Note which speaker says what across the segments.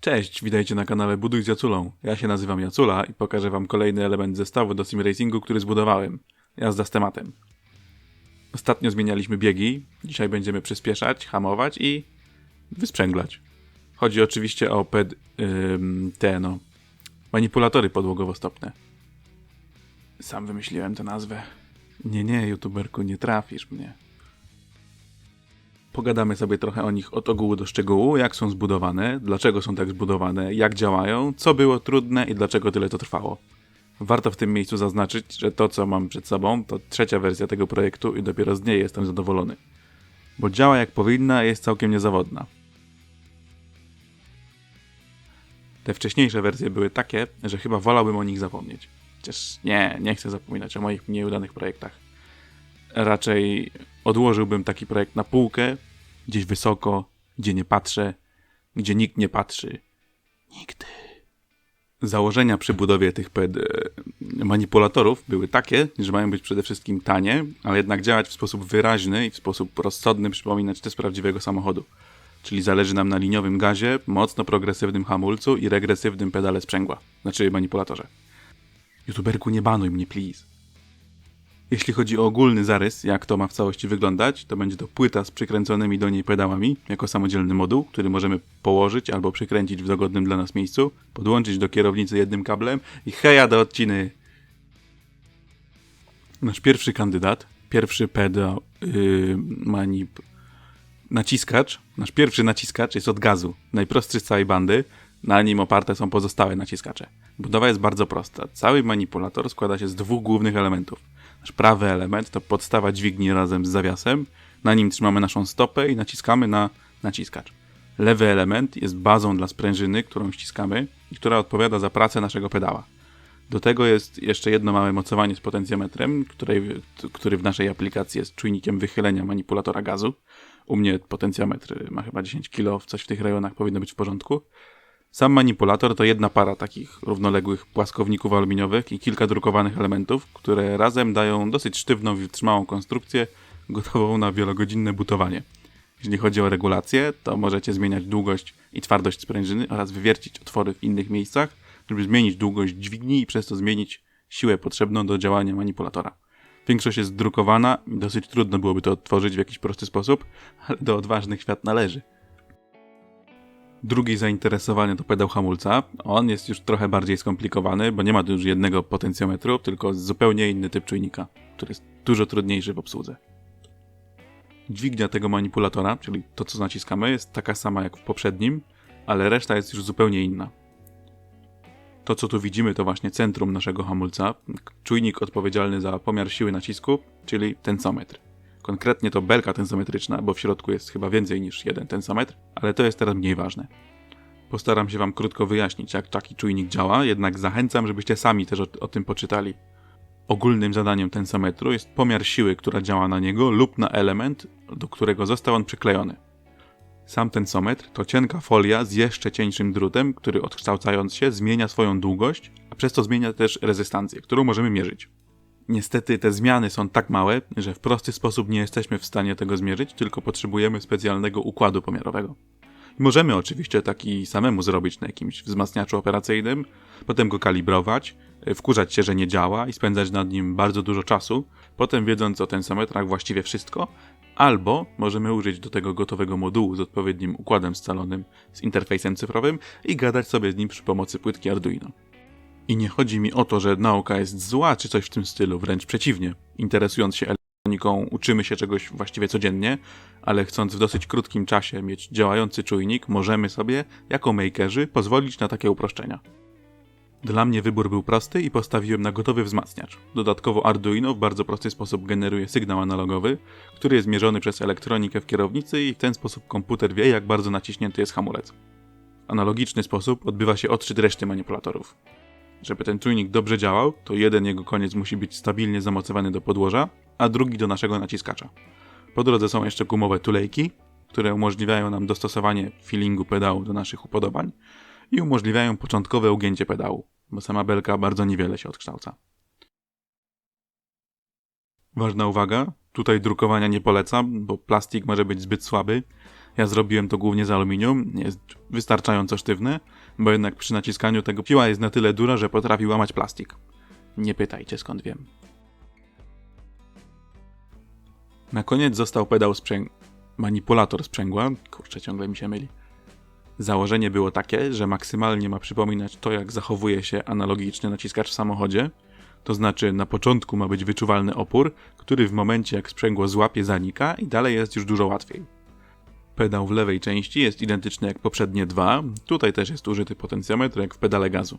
Speaker 1: Cześć, witajcie na kanale Buduj z Jaculą. Ja się nazywam Jacula i pokażę wam kolejny element zestawu do sim racingu, który zbudowałem. Jazda z tematem. Ostatnio zmienialiśmy biegi, dzisiaj będziemy przyspieszać, hamować i wysprzęglać. Chodzi oczywiście o ped... Ym, te no... manipulatory podłogowo-stopne. Sam wymyśliłem tę nazwę. Nie, nie, youtuberku, nie trafisz mnie. Pogadamy sobie trochę o nich od ogółu do szczegółu, jak są zbudowane, dlaczego są tak zbudowane, jak działają, co było trudne i dlaczego tyle to trwało. Warto w tym miejscu zaznaczyć, że to co mam przed sobą to trzecia wersja tego projektu i dopiero z niej jestem zadowolony. Bo działa jak powinna jest całkiem niezawodna. Te wcześniejsze wersje były takie, że chyba wolałbym o nich zapomnieć. Chociaż nie, nie chcę zapominać o moich mniej udanych projektach. Raczej odłożyłbym taki projekt na półkę, gdzieś wysoko, gdzie nie patrzę, gdzie nikt nie patrzy. Nigdy. Założenia przy budowie tych e, manipulatorów były takie, że mają być przede wszystkim tanie, ale jednak działać w sposób wyraźny i w sposób rozsądny przypominać te z prawdziwego samochodu. Czyli zależy nam na liniowym gazie, mocno progresywnym hamulcu i regresywnym pedale sprzęgła, znaczy manipulatorze. YouTuberku, nie banuj mnie, please. Jeśli chodzi o ogólny zarys, jak to ma w całości wyglądać, to będzie to płyta z przykręconymi do niej pedałami, jako samodzielny moduł, który możemy położyć albo przykręcić w dogodnym dla nas miejscu, podłączyć do kierownicy jednym kablem i heja do odciny! Nasz pierwszy kandydat, pierwszy pedał, yy, manip... naciskacz, nasz pierwszy naciskacz jest od gazu, najprostszy z całej bandy, na nim oparte są pozostałe naciskacze. Budowa jest bardzo prosta. Cały manipulator składa się z dwóch głównych elementów. Nasz prawy element to podstawa dźwigni razem z zawiasem. Na nim trzymamy naszą stopę i naciskamy na naciskacz. Lewy element jest bazą dla sprężyny, którą ściskamy i która odpowiada za pracę naszego pedała. Do tego jest jeszcze jedno małe mocowanie z potencjometrem, której, który w naszej aplikacji jest czujnikiem wychylenia manipulatora gazu. U mnie potencjometr ma chyba 10 kg, coś w tych rejonach powinno być w porządku. Sam manipulator to jedna para takich równoległych płaskowników aluminiowych i kilka drukowanych elementów, które razem dają dosyć sztywną i wytrzymałą konstrukcję, gotową na wielogodzinne butowanie. Jeśli chodzi o regulację, to możecie zmieniać długość i twardość sprężyny oraz wywiercić otwory w innych miejscach, żeby zmienić długość dźwigni i przez to zmienić siłę potrzebną do działania manipulatora. Większość jest drukowana i dosyć trudno byłoby to odtworzyć w jakiś prosty sposób, ale do odważnych świat należy. Drugie zainteresowanie to pedał hamulca. On jest już trochę bardziej skomplikowany, bo nie ma tu już jednego potencjometru, tylko zupełnie inny typ czujnika, który jest dużo trudniejszy w obsłudze. Dźwignia tego manipulatora, czyli to co naciskamy, jest taka sama jak w poprzednim, ale reszta jest już zupełnie inna. To co tu widzimy to właśnie centrum naszego hamulca, czujnik odpowiedzialny za pomiar siły nacisku, czyli tensometr. Konkretnie to belka tensometryczna, bo w środku jest chyba więcej niż jeden tensometr, ale to jest teraz mniej ważne. Postaram się Wam krótko wyjaśnić, jak taki czujnik działa, jednak zachęcam, żebyście sami też o, o tym poczytali. Ogólnym zadaniem tensometru jest pomiar siły, która działa na niego lub na element, do którego został on przyklejony. Sam tensometr to cienka folia z jeszcze cieńszym drutem, który odkształcając się zmienia swoją długość, a przez to zmienia też rezystancję, którą możemy mierzyć. Niestety te zmiany są tak małe, że w prosty sposób nie jesteśmy w stanie tego zmierzyć, tylko potrzebujemy specjalnego układu pomiarowego. Możemy oczywiście taki samemu zrobić na jakimś wzmacniaczu operacyjnym, potem go kalibrować, wkurzać się, że nie działa i spędzać nad nim bardzo dużo czasu, potem wiedząc o tensometrach właściwie wszystko, albo możemy użyć do tego gotowego modułu z odpowiednim układem scalonym, z interfejsem cyfrowym i gadać sobie z nim przy pomocy płytki Arduino. I nie chodzi mi o to, że nauka jest zła czy coś w tym stylu, wręcz przeciwnie. Interesując się elektroniką, uczymy się czegoś właściwie codziennie, ale chcąc w dosyć krótkim czasie mieć działający czujnik, możemy sobie, jako makerzy, pozwolić na takie uproszczenia. Dla mnie wybór był prosty i postawiłem na gotowy wzmacniacz. Dodatkowo Arduino w bardzo prosty sposób generuje sygnał analogowy, który jest mierzony przez elektronikę w kierownicy i w ten sposób komputer wie, jak bardzo naciśnięty jest hamulec. Analogiczny sposób odbywa się odczyt reszty manipulatorów. Żeby ten czujnik dobrze działał, to jeden jego koniec musi być stabilnie zamocowany do podłoża, a drugi do naszego naciskacza. Po drodze są jeszcze gumowe tulejki, które umożliwiają nam dostosowanie feelingu pedału do naszych upodobań i umożliwiają początkowe ugięcie pedału, bo sama belka bardzo niewiele się odkształca. Ważna uwaga, tutaj drukowania nie polecam, bo plastik może być zbyt słaby, Ja zrobiłem to głównie z aluminium, jest wystarczająco sztywny, bo jednak przy naciskaniu tego piła jest na tyle duża, że potrafi łamać plastik. Nie pytajcie skąd wiem. Na koniec został pedał sprzęg... manipulator sprzęgła. Kurczę, ciągle mi się myli. Założenie było takie, że maksymalnie ma przypominać to, jak zachowuje się analogiczny naciskacz w samochodzie. To znaczy, na początku ma być wyczuwalny opór, który w momencie jak sprzęgło złapie zanika i dalej jest już dużo łatwiej. Pedał w lewej części jest identyczny jak poprzednie dwa, tutaj też jest użyty potencjometr jak w pedale gazu.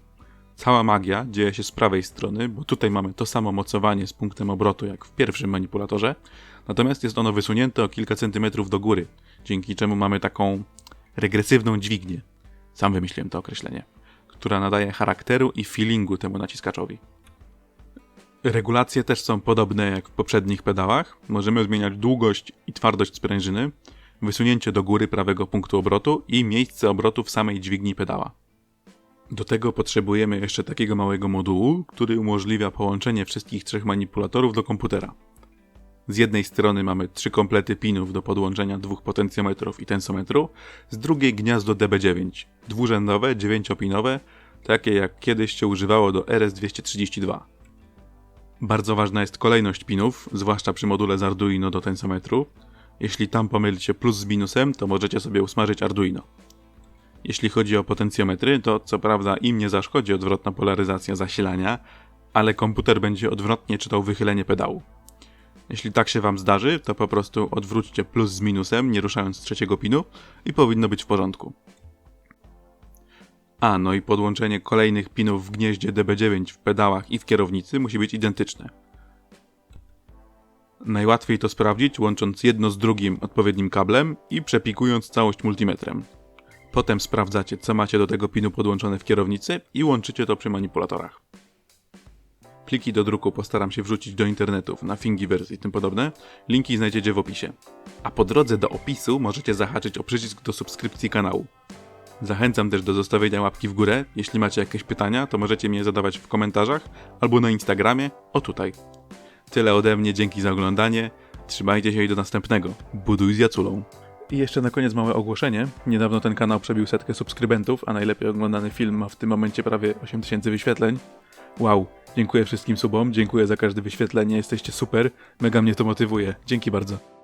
Speaker 1: Cała magia dzieje się z prawej strony, bo tutaj mamy to samo mocowanie z punktem obrotu jak w pierwszym manipulatorze, natomiast jest ono wysunięte o kilka centymetrów do góry, dzięki czemu mamy taką regresywną dźwignię. Sam wymyśliłem to określenie, która nadaje charakteru i feelingu temu naciskaczowi. Regulacje też są podobne jak w poprzednich pedałach. Możemy zmieniać długość i twardość sprężyny, wysunięcie do góry prawego punktu obrotu i miejsce obrotu w samej dźwigni pedała. Do tego potrzebujemy jeszcze takiego małego modułu, który umożliwia połączenie wszystkich trzech manipulatorów do komputera. Z jednej strony mamy trzy komplety pinów do podłączenia dwóch potencjometrów i tensometru, z drugiej gniazdo DB9, dwurzędowe, dziewięciopinowe, takie jak kiedyś się używało do RS-232. Bardzo ważna jest kolejność pinów, zwłaszcza przy module z Arduino do tensometru. Jeśli tam pomylicie plus z minusem, to możecie sobie usmażyć Arduino. Jeśli chodzi o potencjometry, to co prawda im nie zaszkodzi odwrotna polaryzacja zasilania, ale komputer będzie odwrotnie czytał wychylenie pedału. Jeśli tak się Wam zdarzy, to po prostu odwróćcie plus z minusem, nie ruszając trzeciego pinu i powinno być w porządku. A, no i podłączenie kolejnych pinów w gnieździe DB9 w pedałach i w kierownicy musi być identyczne. Najłatwiej to sprawdzić łącząc jedno z drugim odpowiednim kablem i przepikując całość multimetrem. Potem sprawdzacie, co macie do tego pinu podłączone w kierownicy i łączycie to przy manipulatorach. Pliki do druku postaram się wrzucić do internetów, na Thingiverse i tym podobne. Linki znajdziecie w opisie. A po drodze do opisu możecie zahaczyć o przycisk do subskrypcji kanału. Zachęcam też do zostawienia łapki w górę. Jeśli macie jakieś pytania, to możecie mnie zadawać w komentarzach albo na Instagramie, o tutaj. Tyle ode mnie, dzięki za oglądanie. Trzymajcie się i do następnego. Buduj z Jaculą. I jeszcze na koniec małe ogłoszenie. Niedawno ten kanał przebił setkę subskrybentów, a najlepiej oglądany film ma w tym momencie prawie 8000 wyświetleń. Wow, dziękuję wszystkim subom, dziękuję za każde wyświetlenie, jesteście super, mega mnie to motywuje. Dzięki bardzo.